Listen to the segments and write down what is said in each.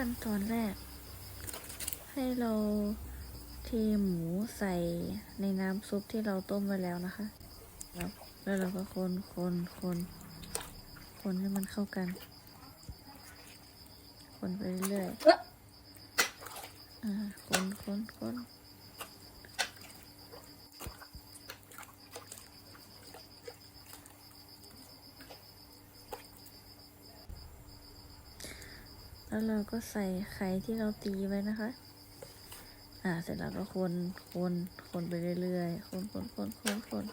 ขั้นตอนแรก ให้เราเทหมูใส่ในน้ำซุปที่เราต้มไว้แล้วนะคะแล้วแล้วเราก็คนคนคนคนให้มันเข้ากัน คนไปเรื่อยๆอ่าคนคนคน แล้วเราก็ใส่ไข่ที่เราตีไว้นะคะ อ่า เสร็จแล้วก็คน คน คนไปเรื่อยๆ คน คน คน คน คน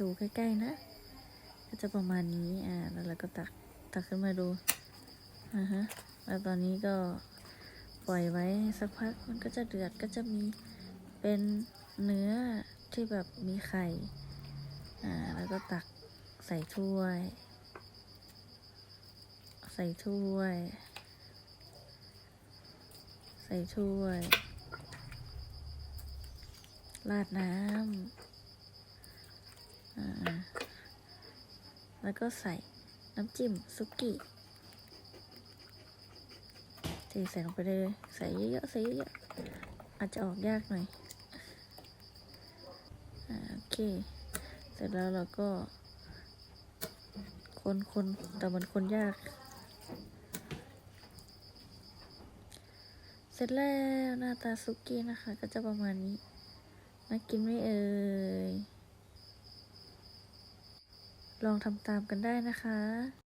ดูใกล้ๆนะ ก็จะประมาณนี้ อ่า แล้วเราก็ตัก ตักขึ้นมาดูอ่าฮะ แล้วตอนนี้ก็ปล่อยไว้สักพักมันก็จะเดือดก็จะมีเป็นเนื้อ ที่แบบมีไข่ อ่า แล้วก็ตักใส่ถ้วย ใส่ถ้วย ใส่ถ้วย ราดน้ำ อ่า แล้วก็ใส่น้ำจิ้มซุกี้เทใส่ลงไปเลย ใส่เยอะๆ ใส่เยอะๆ อาจจะออกยากหน่อย เคเสร็จแล้วเราก็ คนคนแต่มันคนยาก เสร็จแล้วหน้าตาซุกี้นะคะ ก็จะประมาณนี้น่ากินไม่เอ่ยลองทำตามกันได้นะคะ